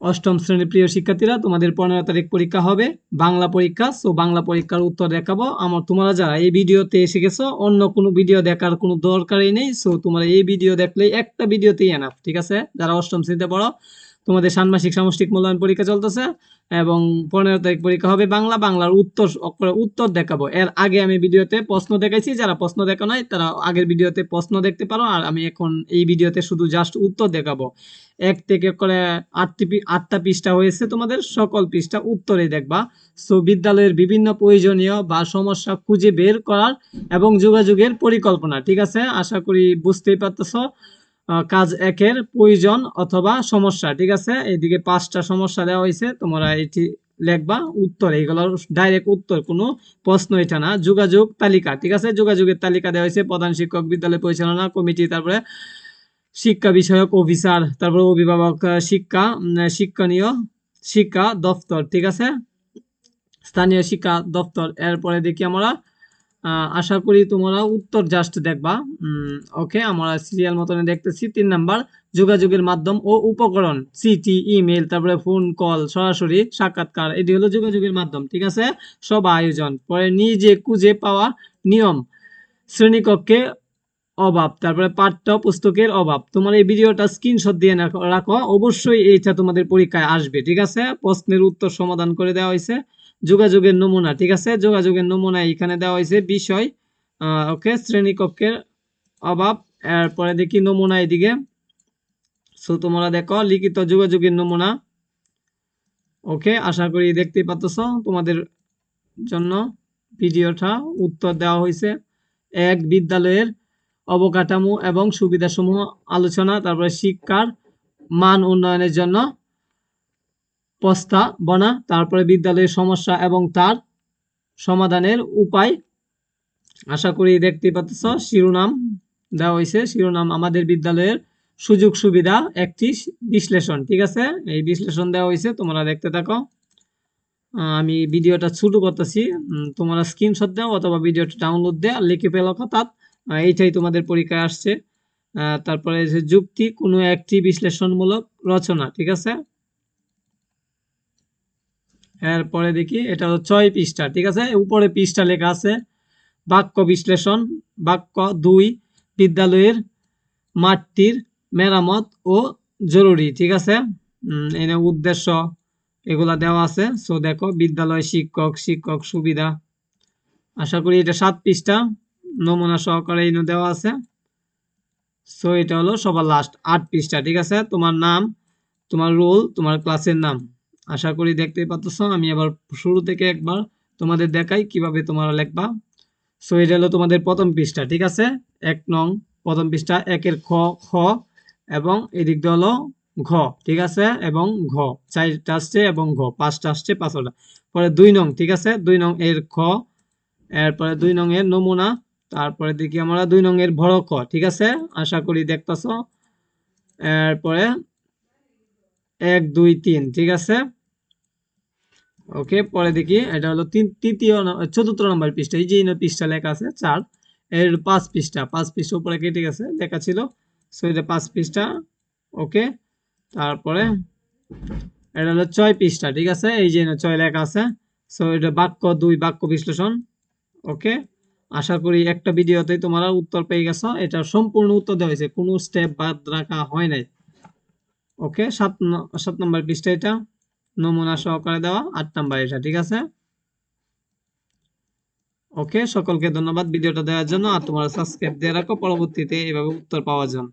অষ্টম শ্রেণির প্রিয় শিক্ষার্থীরা, তোমাদের পনেরো তারিখ পরীক্ষা হবে। বাংলা পরীক্ষা সো বাংলা পরীক্ষার উত্তর দেখাবো। আমার তোমরা যারা এই ভিডিওতে এসে গেছো, অন্য কোনো ভিডিও দেখার কোনো দরকারই নেই সো তোমরা এই ভিডিও দেখলে একটা ভিডিওতেই এনাফ ঠিক আছে? যারা অষ্টম শ্রেণীতে পড়ো তোমাদের ষান্মাসিক সামষ্টিক মূল্যায়ন পরীক্ষা চলতেছে এবং পনেরো তারিখ পরীক্ষা হবে বাংলা, বাংলার উত্তর উত্তর দেখাবো। এর আগে আমি ভিডিওতে প্রশ্ন দেখাইছি, যারা প্রশ্ন দেখা নাই, তারা আগের ভিডিওতে প্রশ্ন দেখতে পারো, আর আমি এখন এই ভিডিওতে শুধু জাস্ট উত্তর দেখাবো। এক থেকে করে আটটি আটটা পৃষ্ঠা হয়েছে তোমাদের, সকল পৃষ্ঠা উত্তরে দেখবা। সো বিদ্যালয়ের বিভিন্ন প্রয়োজনীয় বা সমস্যা খুঁজে বের করার এবং যোগাযোগের পরিকল্পনা, ঠিক আছে? আশা করি বুঝতেই পারতেছো। কাজ একের প্রয়োজন অথবা সমস্যা, ঠিক আছে? এইদিকে পাঁচটা সমস্যা দেওয়া হয়েছে, তোমরা এটি লেখবা, উত্তর, এইগুলোর ডাইরেক্ট উত্তর, কোনো প্রশ্ন এটা না। যোগাযোগ তালিকা, ঠিক আছে? যোগাযোগের তালিকা দেওয়া হয়েছে, প্রধান শিক্ষক বিদ্যালয় পরিচালনা কমিটি, তারপরে শিক্ষা বিষয়ক অফিসার, তারপরে অভিভাবক শিক্ষা শিক্ষণীয় শিক্ষা দপ্তর, ঠিক আছে? স্থানীয় শিক্ষা দপ্তর, এরপরে দেখি আমরা আশা করি তোমরা উত্তর জাস্ট দেখবা। ওকে আমরা সিরিয়াল মতনে দেখতেছি। তিন নাম্বার, যোগাযোগের মাধ্যম ও উপকরণ চিঠি ইমেল তারপরে ফোন কল সরাসরি, সাক্ষাৎকার, এটি হলো যোগাযোগের মাধ্যম, ঠিক আছে? সব আয়োজন, পরে নিজে খুঁজে পাওয়া নিয়ম, শ্রেণীকক্ষে অভাব, তারপরে পাঠ্য পুস্তকের অভাব। তোমার এই ভিডিওটা স্ক্রিনশট দিয়ে রাখো, অবশ্যই এইটা তোমাদের পরীক্ষায় আসবে, ঠিক আছে? প্রশ্নের উত্তর সমাধান করে দেওয়া হয়েছে। যোগাযোগের নমুনা, ঠিক আছে? যোগাযোগের নমুনা এখানে দেওয়া হয়েছে, বিষয় ওকে শ্রেণীকক্ষের অভাব। এরপরে দেখি নমুনা এদিকে। সো তোমরা দেখো, লিখিত যোগাযোগের নমুনা। ওকে আশা করি দেখতে পাচ্ছ তোমাদের জন্য ভিডিওটা উত্তর দেওয়া হয়েছে। এক বিদ্যালয়ের অবকাঠামো এবং সুবিধাসমূহ আলোচনা, তারপরে শিক্ষার মান উন্নয়নের জন্য প্রস্তাবনা তারপরে বিদ্যালয়ের সমস্যা এবং তার সমাধানের উপায়। আশা করি দেখতে পাচ্ছ শিরোনাম দেওয়া হয়েছে। শিরোনাম আমাদের বিদ্যালয়ের সুযোগ সুবিধা একটি বিশ্লেষণ ঠিক আছে? এই বিশ্লেষণ দেওয়া হয়েছে তোমরা দেখতে থাকো। আমি ভিডিওটা ছোট করতেছি তোমরা স্ক্রিনশট দাও অথবা ভিডিওটা ডাউনলোড দেও লিখে ফেলো আহ, এইটাই তোমাদের পরীক্ষায় আসছে। তারপরে যে যুক্তি কোনো একটি বিশ্লেষণমূলক রচনা ঠিক আছে? এরপরে দেখি, এটা হলো ছয় পৃষ্ঠা, ঠিক আছে? উপরে পৃষ্ঠা লেখা আছে, বাক্য বিশ্লেষণ, বাক্য দুই, বিদ্যালয়ের মাঠটির মেরামত ও জরুরি, ঠিক আছে? এনে উদ্দেশ্য এগুলা দেওয়া আছে। সো দেখো, বিদ্যালয় শিক্ষক শিক্ষক সুবিধা। আশা করি এটা সাত পৃষ্ঠা, নমুনা সহকারে এনে দেওয়া আছে। সো এটা হলো সবার লাস্ট আট পৃষ্ঠা, ঠিক আছে? তোমার নাম, তোমার রোল তোমার ক্লাসের নাম। আশা করি দেখতেই পাচ্ছ আমি আবার শুরু থেকে একবার তোমাদের দেখাই কীভাবে তোমরা লিখবা। সো এটা হলো তোমাদের প্রথম পৃষ্ঠা, ঠিক আছে? এক নং প্রথম পৃষ্ঠা, একের খ খ এবং এদিক দিয়ে হলো ঘ, ঠিক আছে? এবং ঘ, চারটা আসছে এবং ঘ, পাঁচটা আসছে, পাঁচটা। পরে দুই নং, ঠিক আছে? দুই নং এর খ, এরপরে দুই নং এর নমুনা, তারপরে দেখি আমরা দুই নং এর বড় খ ঠিক আছে? আশা করি দেখতেছ। এরপরে এক, দুই, তিন, ঠিক আছে? ওকে, পরে দেখি, এটা হলো তৃতীয় চতুর্থ নম্বর পৃষ্ঠা, এই যে পৃষ্ঠা লেখা আছে, চার, এর পাঁচ পৃষ্ঠা পাঁচ পৃষ্ঠা উপরে কেটে গেছে, লেখা ছিল, সো এটা পাঁচ পৃষ্ঠা, ওকে, তারপরে এটা হলো ছয় পৃষ্ঠা, ঠিক আছে, এই যে ছয় লেখা আছে, সো এটা বাক্য দুই, বাক্য বিশ্লেষণ, ওকে, আশা করি একটা ভিডিওতেই তোমরা উত্তর পেয়ে গেছো, এটা সম্পূর্ণ উত্তর দেওয়া হয়েছে, কোনো স্টেপ বাদ রাখা হয় নাই, ওকে, সাত সাত নম্বর পৃষ্ঠা এটা নমুনা সহকারে দেওয়া আট নাম্বার এটা ঠিক আছে? ওকে সকলকে ধন্যবাদ ভিডিওটা দেওয়ার জন্য, আর তোমরা সাবস্ক্রাইব দিয়ে রাখো, পরবর্তীতে এভাবে উত্তর পাওয়ার জন্য।